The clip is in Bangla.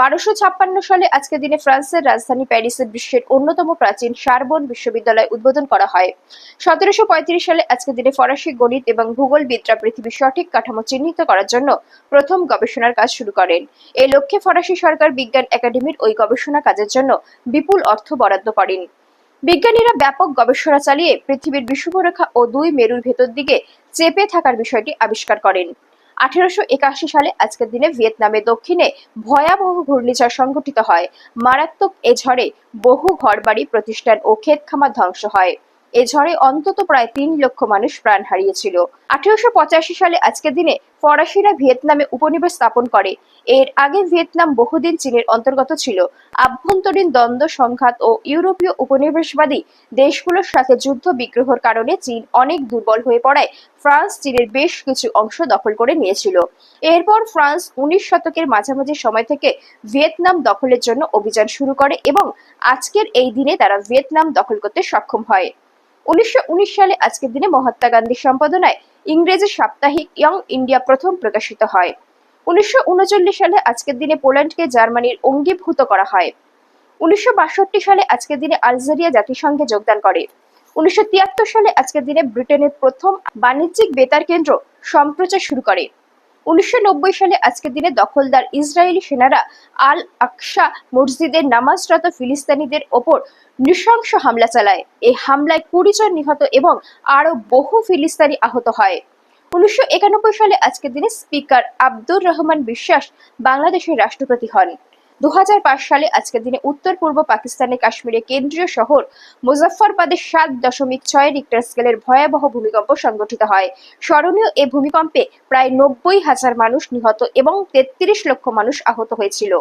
বারোশো ছাপ্পান্ন সালে আজকের দিনে ফ্রান্সের রাজধানী প্যারিসে বিশ্বের অন্যতম প্রাচীন সারবন বিশ্ববিদ্যালয় উদ্বোধন করা হয়। সতেরোশো পঁয়ত্রিশ সালে আজকের দিনে ফরাসি গণিত এবং ভূগোলবিদরা পৃথিবীর সঠিক কাঠামো চিহ্নিত করার জন্য প্রথম গবেষণার কাজ শুরু করেন। এই লক্ষ্যে ফরাসি সরকার বিজ্ঞান একাডেমির ওই গবেষণা কাজের জন্য বিপুল অর্থ বরাদ্দ করেন। বিজ্ঞানীরা ব্যাপক গবেষণা চালিয়ে পৃথিবীর বিষুবরেখা ও দুই মেরুর ভেতর দিকে চেপে থাকার বিষয়টি আবিষ্কার করেন। আঠেরোশো একাশি সালে আজকের দিনে ভিয়েতনামে দক্ষিণে ভয়াবহ ঘূর্ণিঝড় সংঘটিত হয়। মারাত্মক এ ঝড়ে বহু ঘরবাড়ি প্রতিষ্ঠান ও ক্ষেত খামার ধ্বংস হয়। এ ঝড়ে অন্তত প্রায় তিন লক্ষ মানুষ প্রাণ হারিয়েছিল। আঠেরোশো সালে আজকের দিনে ফরাসিরা ভিয়েতনামে উপনিবেশ স্থাপন করে। এর আগে ভিয়েতনাম বহুদিন চীনের অন্তর্গত ছিল। আভ্যন্তরীণ দ্বন্দ্ব, সংঘাত ও ইউরোপীয় উপনিবেশবাদী দেশগুলোর সাথে যুদ্ধ বিগ্রহর কারণে চীন অনেক দুর্বল হয়ে পড়ায় ফ্রান্স চীনের বেশ কিছু অংশ দখল করে নিয়েছিল। এরপর ফ্রান্স উনিশ শতকের মাঝামাঝি সময় থেকে ভিয়েতনাম দখলের জন্য অভিযান শুরু করে এবং আজকের এই দিনে তারা ভিয়েতনাম দখল করতে সক্ষম হয়। উনিশশো সালে আজকের দিনে মহাত্মা গান্ধীর সম্পাদনায় ইংরেজি সাপ্তাহিক ইয়ং ইন্ডিয়া প্রথম প্রকাশিত হয়। উনিশশো সালে আজকের দিনে পোল্যান্ডকে জার্মানির অঙ্গীভূত করা হয়। উনিশশো বাষট্টি সালে আজকের দিনে আলজেরিয়া জাতিসংঘে যোগদান করে। উনিশশো তিয়াত্তর সালে আজকের দিনে ব্রিটেনের প্রথম বাণিজ্যিক বেতার কেন্দ্র সম্প্রচার শুরু করে। উনিশশো নব্বই সালে আজকের দিনে দখলদার ইসরায়েলি সেনারা আল আকসা মসজিদের নামাজরত ফিলিস্তানিদের ওপর নৃশংস হামলা চালায়। এই হামলায় কুড়ি জন নিহত এবং আরও বহু ফিলিস্তানি আহত হয়। উনিশশো একানব্বই সালে আজকের দিনে স্পিকার আব্দুর রহমান বিশ্বাস বাংলাদেশের রাষ্ট্রপতি হন। দু হাজার পাঁচ সালে আজকের দিনে উত্তর পূর্ব পাকিস্তানে কাশ্মীরের কেন্দ্রীয় শহর মুজফ্ফরবাদের সাত দশমিক ছয় রিক্টার স্কেলের ভয়াবহ ভূমিকম্প সংগঠিত হয়। স্মরণীয় এ ভূমিকম্পে প্রায় নব্বই হাজার মানুষ নিহত এবং তেত্রিশ লক্ষ মানুষ আহত হয়েছিল।